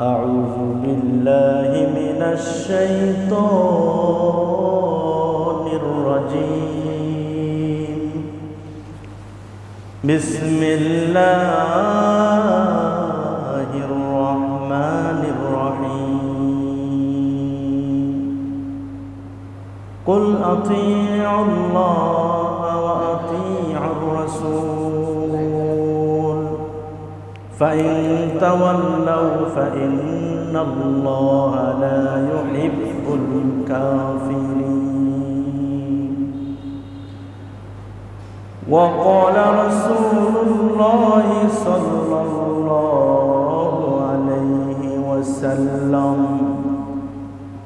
أعوذ بالله من الشيطان الرجيم. بسم الله الرحمن الرحيم. قل أطيعوا الله فإن تولوا فإن الله لا يحب الكافرين. وقال رسول الله صلى الله عليه وسلم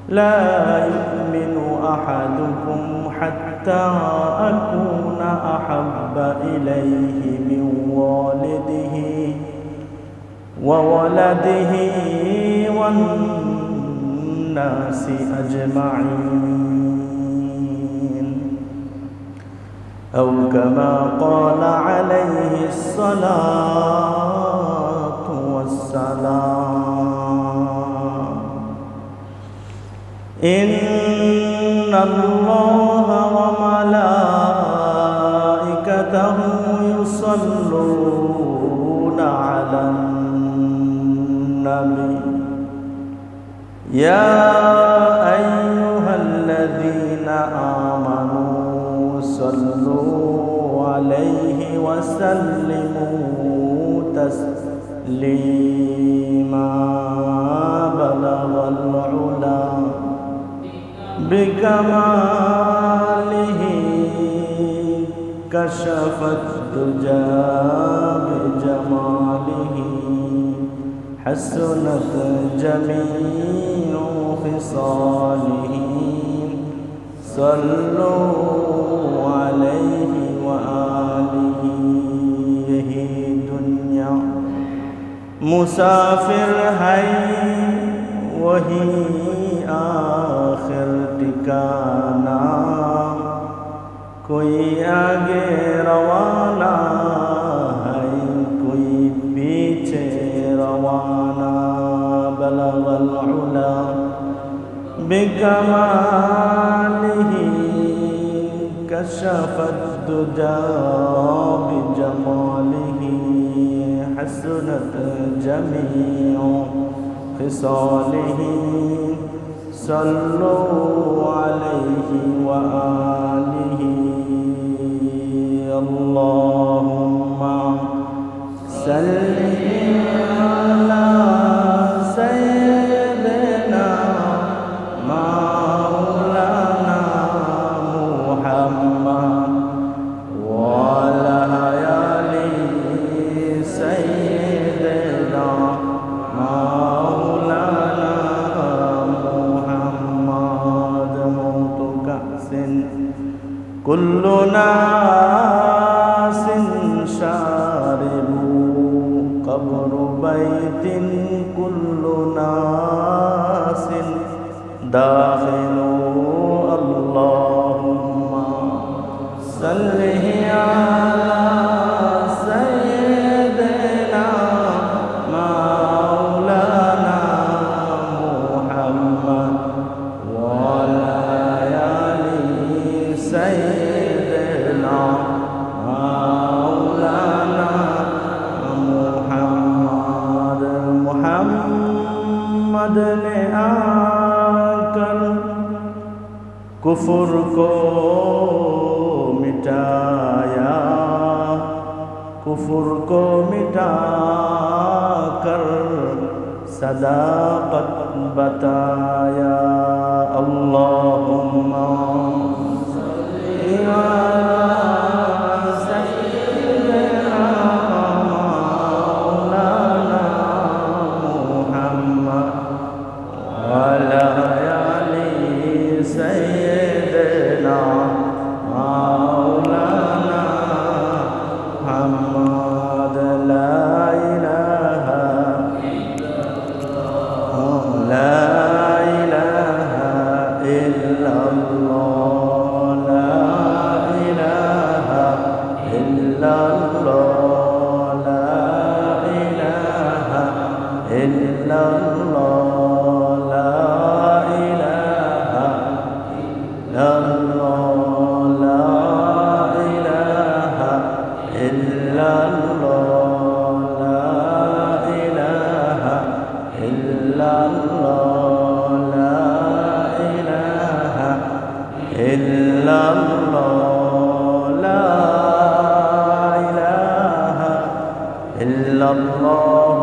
لا يؤمن أحدكم حتى أكون أحب إليه من والده. وولده والناس أجمعين. أو كما قال عليه الصلاة والسلام. إن الله وملائكته يصلون يا أيها الذين آمنوا صلوا عليه وسلموا تسليما. بلغ العلا بكماله. كشف الدجى بجماله. حسنت جميع خصاله. صلوا عليه وآله. يهي دنيا مسافر ہے وہی آخر ٹھکانا کوئی آگے بكماله كشف الدجى بجماله حسنت جميع خصاله صلوا عليه وآله. اللهم صل কুল্লু নাসিন শারিবু কবরু বাইতিন কুল্লু নাসিন দাখিলু আল্লাহুম্মা সাল্লি আলা मद में आकर कुफुर को मिटाया कुफुर को मिटा कर सदाकत बताया अल्लाहुम्मा illallah la ilaha illallah إلا الله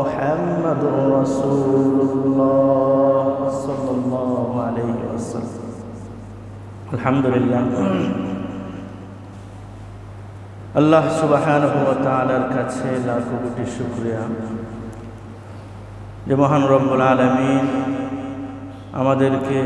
محمد رسول الله صلى الله عليه وسلم الحمد لله আল্লাহ সুবাহানহ তালার কাছে লাখো কোটি শুক্রিয়া যে মহান রব্বুল আলমিন আমাদেরকে